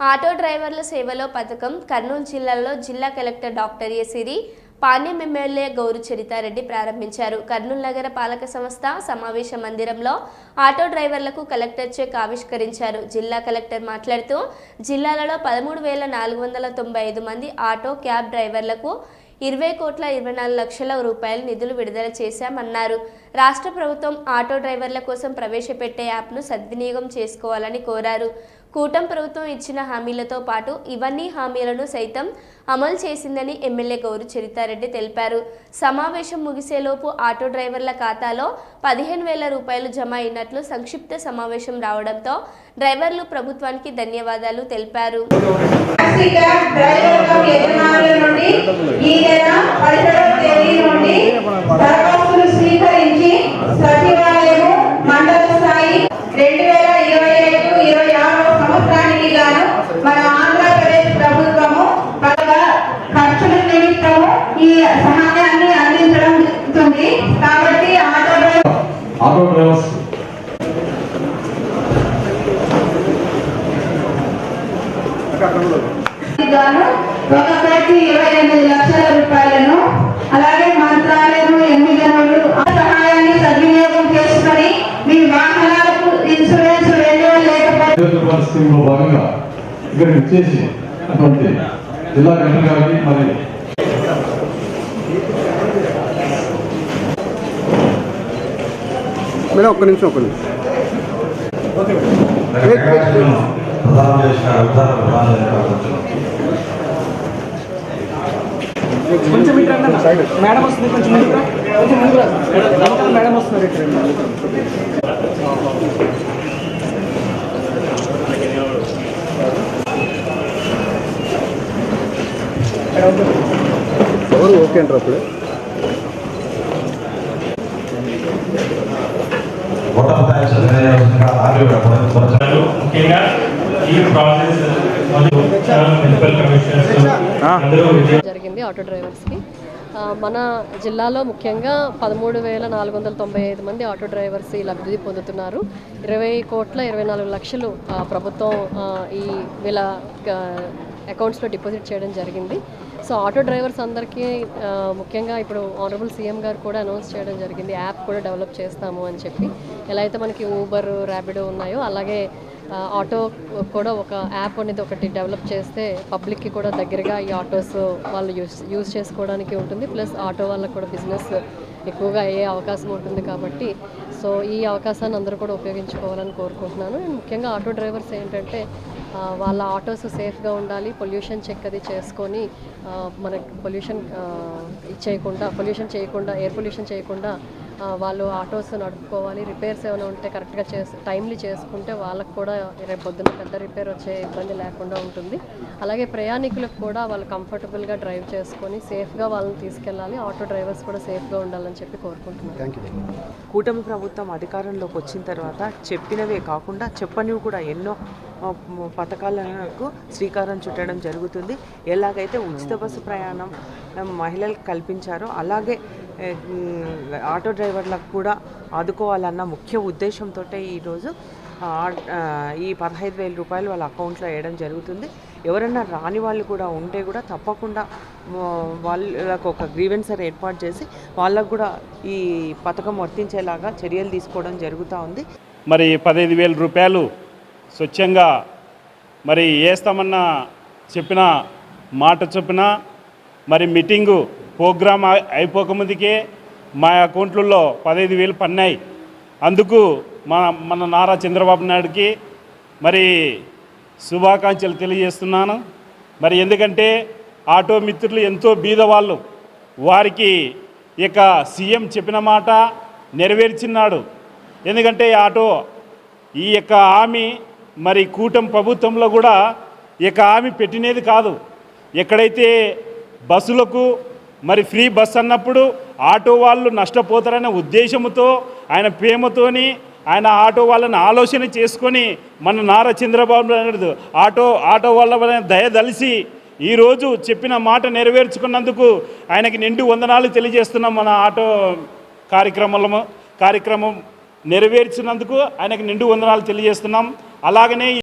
Auto డ్రైవర్ల సేవలో పథకం కర్నూలు జిల్లాలో జిల్లా collector doctor A Siri Panyam MLA Gowru Charitha Reddy ప్రారంభించారు. కర్నూలు నగర పాలక సంస్థ సమావేశ మందిరంలో ఆటో డ్రైవర్లకు కలెక్టర్ చెక్ ఆవిష్కరించారు. జిల్లా కలెక్టర్ మాట్లాడుతూ జిల్లాలలో పదమూడు వేల నాలుగు వందల తొంభై ఐదు మంది ఆటో క్యాబ్ డ్రైవర్లకు ఇరవై కోట్ల ఇరవై నాలుగు లక్షల రూపాయల నిధులు విడుదల చేశామన్నారు. రాష్ట్ర ప్రభుత్వం ఆటో డ్రైవర్ల కోసం ప్రవేశపెట్టే యాప్ను సద్వినియోగం చేసుకోవాలని కోరారు. కూటం ప్రభుత్వం ఇచ్చిన హామీలతో పాటు ఇవన్నీ హామీలను సైతం అమలు చేసిందని ఎమ్మెల్యే గౌరు చరితారెడ్డి తెలిపారు. సమావేశం ముగిసేలోపు ఆటో డ్రైవర్ల ఖాతాలో పదిహేను వేల రూపాయలు జమ అయినట్లు సంక్షిప్త సమావేశం రావడంతో డ్రైవర్లు ప్రభుత్వానికి ధన్యవాదాలు తెలిపారు. టాక్సీ డ్రైవర్ల యజమానుల నుండి ఈ నెల పదిహేడవ తేదీ నుండి దరఖాస్తులు స్వీకరించి సచివాలయము మండల స్థాయి రెండు వేల ఇరవై ఐదు ఇరవై ఆరవ సంవత్సరానికి గాను మన ఆంధ్రప్రదేశ్ ప్రభుత్వము పలుగా ఖర్చుల నిమిత్తము ఈ సహాయాన్ని అందించడం జరుగుతుంది. కాబట్టి ఆటో ఆటో డ్రైవర్స్. గాను ఒక కోటి ఇరవై ఎనిమిది లక్షల రూపాయలను అలాగే మంత్రాలయం ఎన్నికలు సహాయాన్ని సద్వినియోగం చేసుకొని మీ వాహనాలకు ఇన్సూరెన్స్ రెన్యువల్ లేకపోతే భాగంగా ఇక్కడ ఇచ్చేసి జిల్లా కలెక్టర్ గారికి మరి మేడం ఒక్క నిమిషం ఒక్క నిమిషం కొంచెం అన్న. మేడం వస్తుంది కొంచెం ముందుకు రా. కొంచెం ముందుకు రా. వెనకాల మేడం వస్తున్నారు ఇటు రండి. ఎవరు ఓకే అంటారు అప్పుడు జరిగింది ఆటో డ్రైవర్స్కి. మన జిల్లాలో ముఖ్యంగా పదమూడు వేల నాలుగు వందల తొంభై ఐదు మంది ఆటో డ్రైవర్స్ ఈ లబ్ధి పొందుతున్నారు. ఇరవై కోట్ల ఇరవై నాలుగు లక్షలు ప్రభుత్వం ఈ వీళ్ళ అకౌంట్స్లో డిపాజిట్ చేయడం జరిగింది. సో ఆటో డ్రైవర్స్ అందరికీ ముఖ్యంగా ఇప్పుడు ఆనరబుల్ సీఎం గారు కూడా అనౌన్స్ చేయడం జరిగింది. యాప్ కూడా డెవలప్ చేస్తాము అని చెప్పి. ఎలా అయితే మనకి ఊబర్ ర్యాపిడో ఉన్నాయో అలాగే ఆటో కూడా ఒక యాప్ అనేది ఒకటి డెవలప్ చేస్తే పబ్లిక్కి కూడా దగ్గరగా ఈ ఆటోస్ వాళ్ళు యూస్ యూజ్ చేసుకోవడానికి ఉంటుంది. ప్లస్ ఆటో వాళ్ళకి కూడా బిజినెస్ ఎక్కువగా అయ్యే అవకాశం ఉంటుంది కాబట్టి. సో ఈ అవకాశాన్ని అందరూ కూడా ఉపయోగించుకోవాలని కోరుకుంటున్నాను. అండ్ ముఖ్యంగా ఆటో డ్రైవర్స్ ఏంటంటే వాళ్ళ ఆటోస్ సేఫ్గా ఉండాలి పొల్యూషన్ చెక్ అది చేసుకొని మనకు మనకి పొల్యూషన్ చేయకుండా పొల్యూషన్ చేయకుండా ఎయిర్ పొల్యూషన్ చేయకుండా వాళ్ళు ఆటోస్ నడుపుకోవాలి రిపేర్స్ ఏమైనా ఉంటే కరెక్ట్గా చేసి టైమ్లీ చేసుకుంటే వాళ్ళకు కూడా రేపు పొద్దున్న పెద్ద రిపేర్ వచ్చే ఇబ్బంది లేకుండా ఉంటుంది. అలాగే ప్రయాణికులకు కూడా వాళ్ళు కంఫర్టబుల్గా డ్రైవ్ చేసుకొని సేఫ్గా వాళ్ళని తీసుకెళ్ళాలి ఆటో డ్రైవర్స్ కూడా సేఫ్గా ఉండాలని చెప్పి కోరుకుంటున్నాను. థ్యాంక్ యూ కూటమి ప్రభుత్వం అధికారంలోకి వచ్చిన తర్వాత చెప్పినవే కాకుండా చెప్పనివి కూడా ఎన్నో పథకాలకు శ్రీకారం చుట్టడం జరుగుతుంది. ఎలాగైతే ఉచిత బస్సు ప్రయాణం మహిళలకు కల్పించారో అలాగే ఆటో డ్రైవర్లకు కూడా ఆదుకోవాలన్న ముఖ్య ఉద్దేశంతో ఈరోజు ఆ, ఈ పదహైదు వేల రూపాయలు వాళ్ళ అకౌంట్లో వేయడం జరుగుతుంది. ఎవరన్నా రాని వాళ్ళు కూడా ఉంటే కూడా తప్పకుండా వాళ్ళకు ఒక గ్రీవెన్సర్ ఏర్పాటు చేసి వాళ్ళకు కూడా ఈ పథకం వర్తించేలాగా చర్యలు తీసుకోవడం జరుగుతూ ఉంది. మరి పదహైదు వేల రూపాయలు స్వచ్ఛంగా మరి వేస్తామన్న చెప్పిన మాట చొప్పున మరి మీటింగు ప్రోగ్రామ్ అయిపోకముందుకే మా అకౌంట్లలో పదహైదు వేలు పన్నాయి. అందుకు మన మన నారా చంద్రబాబు నాయుడుకి మరి శుభాకాంక్షలు తెలియజేస్తున్నాను. మరి ఎందుకంటే ఆటో మిత్రులు ఎంతో బీదవాళ్ళు. వారికి ఇక సీఎం చెప్పిన మాట నెరవేర్చినాడు. ఎందుకంటే ఈ ఆటో ఈ యొక్క హామీ మరి కూటమి ప్రభుత్వంలో కూడా ఈ యొక్క హామీ పెట్టినది కాదు. ఎక్కడైతే బస్సులకు మరి ఫ్రీ బస్ అన్నప్పుడు ఆటో వాళ్ళు నష్టపోతారనే ఉద్దేశంతో ఆయన ప్రేమతోని ఆయన ఆటో వాళ్ళని ఆలోచన చేసుకొని మన నారా చంద్రబాబు నాయుడు ఆటో ఆటో వాళ్ళ దయదలిసి ఈరోజు చెప్పిన మాట నెరవేర్చుకున్నందుకు ఆయనకి నిండు వందనాలు తెలియజేస్తున్నాం మన ఆటో కార్యక్రమంలో కార్యక్రమం నెరవేర్చినందుకు ఆయనకు నిండు వందనాలు తెలియజేస్తున్నాం. అలాగనే